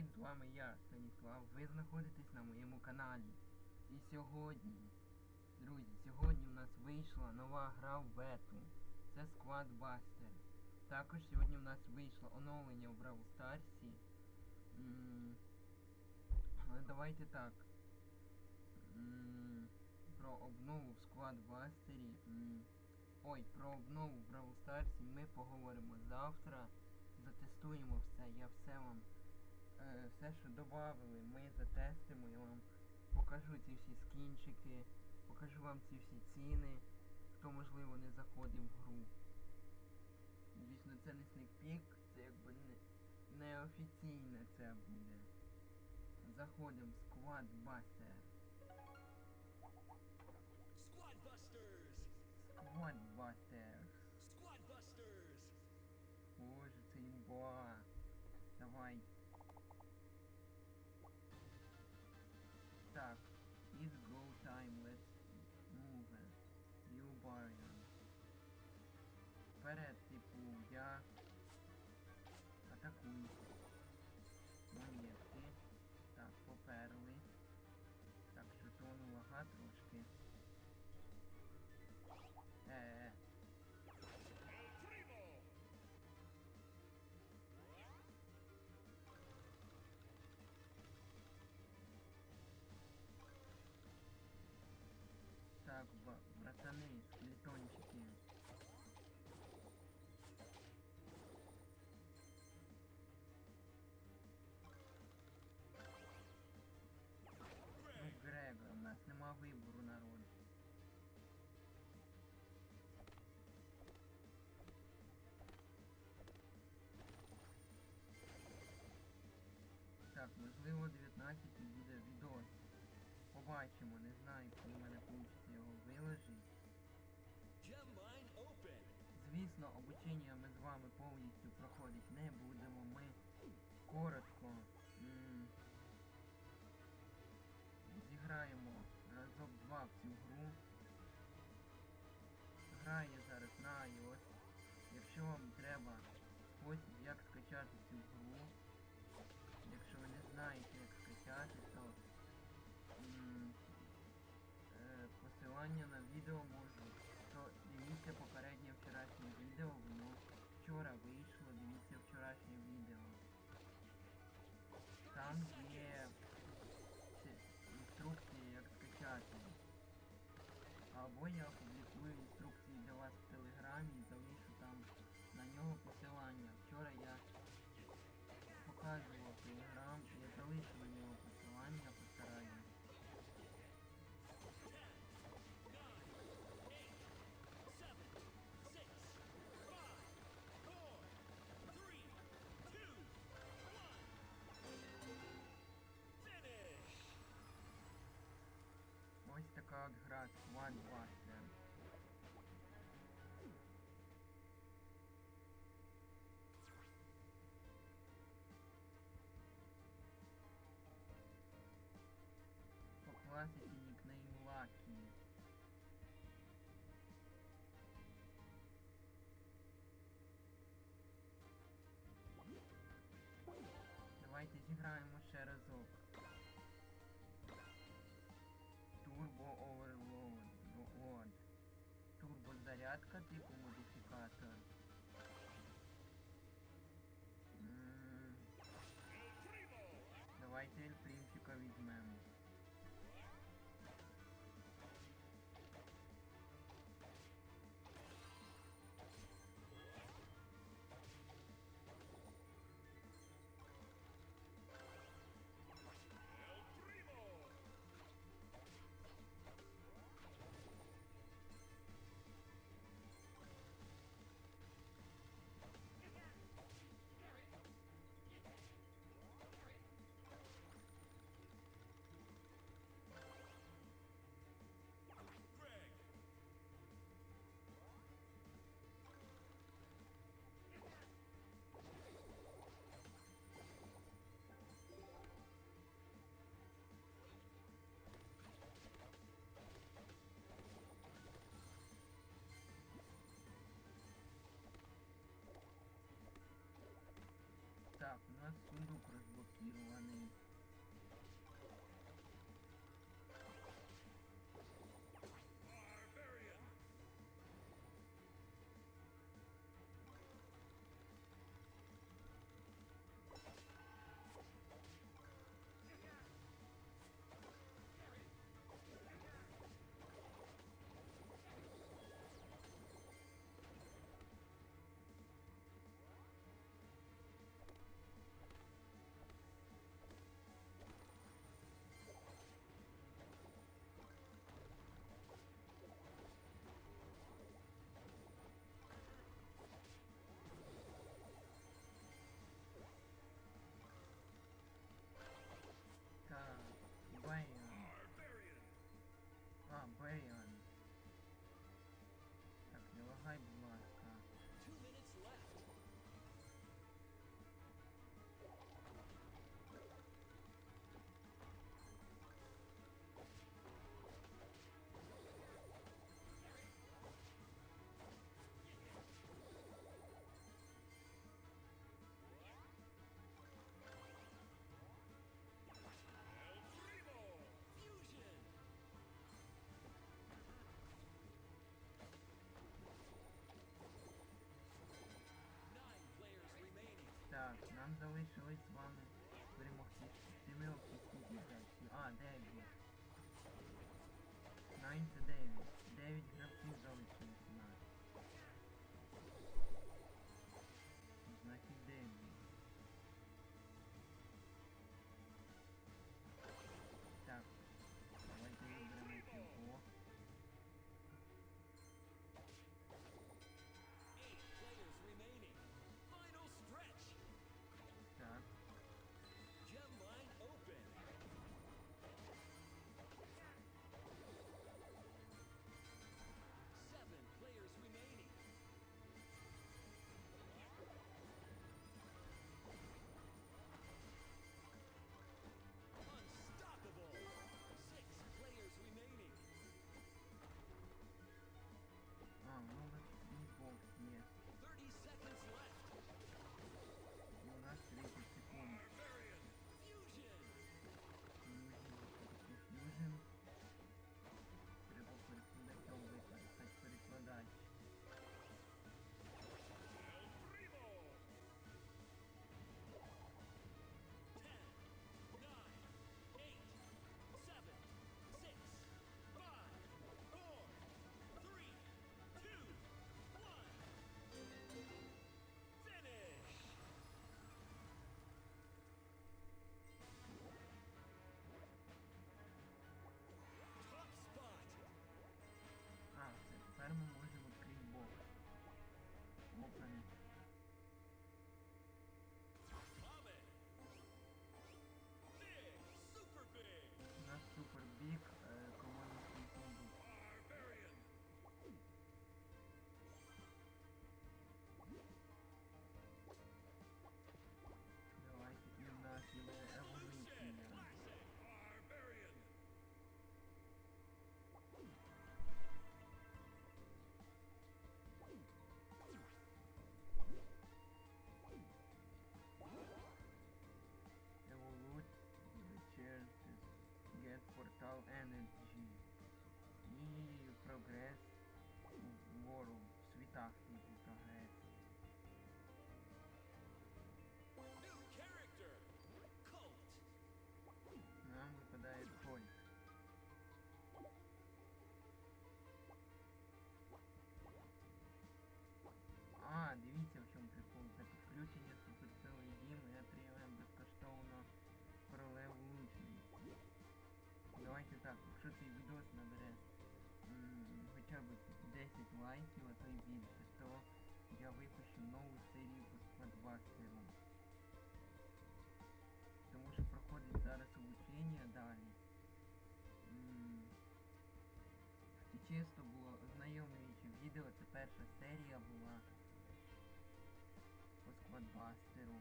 Привіт, з вами я, Станіслав. Ви знаходитесь на моєму каналі. І сьогодні, друзі, сьогодні в нас вийшла нова гра в бету. Це Squad Buster. Також сьогодні в нас вийшло оновлення в Brawl. М, Але давайте так. М, Про обнову в Squad Buster. Ой, про обнову в Brawl Старсі ми поговоримо завтра. Затестуємо все, я все вам все, що додали, ми затестимо, я вам покажу ці всі скінчики, покажу вам ці всі ціни, хто можливо не заходив в гру. Звісно, це не сникпік, це якби не, неофіційне це буде. Заходимо в Squad Buster. Squad Busters! Squad Busters. Squad Busters! Боже, це імба. But it. Можливо 19 буде відос. Побачимо, не знаю, коли в мене вийде його виложити. Звісно, обучення ми з вами повністю проходити не будемо. Ми коротко зіграємо разок два в цю гру. Гра є зараз на iOS. Якщо вам треба спосіб, як скачати цю гру, знаєте, як скачати, то м, е, посилання на відео можу. То дивіться попереднє Ось така от гра Squad Buster. По класиці нікнейм Lucky. Давайте зіграємо ще разок. Cadê como modificar tanto? Hum... Não vai ter Так, нам залишилось з вами перемогти сімерки кубів. А, 9. 9 це 9. 9 тепер ми можемо відкрити бокс. Open. Total Energy e o Progress, o, world suita. Хоча б 10 лайків, а то й більше, то я випущу нову серію по складбастеру. Тому що проходить зараз обучення далі. М, І чисто було ознайомлююче відео, це перша серія була по складбастеру.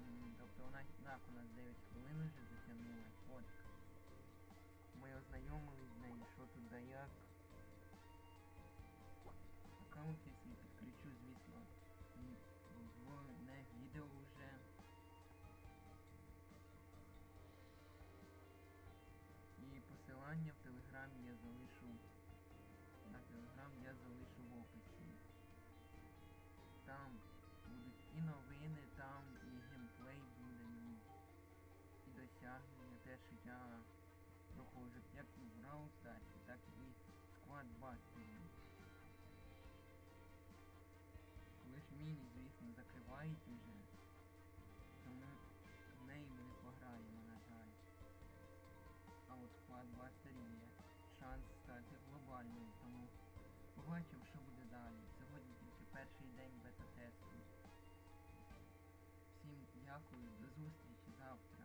М, Тобто вона так у нас 9 хвилин вже затягнулась. От. Ми ознайомились з нею, що тут да як. Телеграм я залишу в описі. Там будуть і новини, там і геймплей буде мій. І досягнення, те, що я проходжу як і в Brawl Stars, так і в Squad Busters. Коли ж міні, звісно, закривають уже, тому в неї не пограємо, на жаль. А от Squad Buster є шанс стати глобальним, тому побачимо, що буде далі. Сьогодні тільки перший день бета-тесту. Всім дякую, до зустрічі завтра.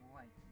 Бувайте!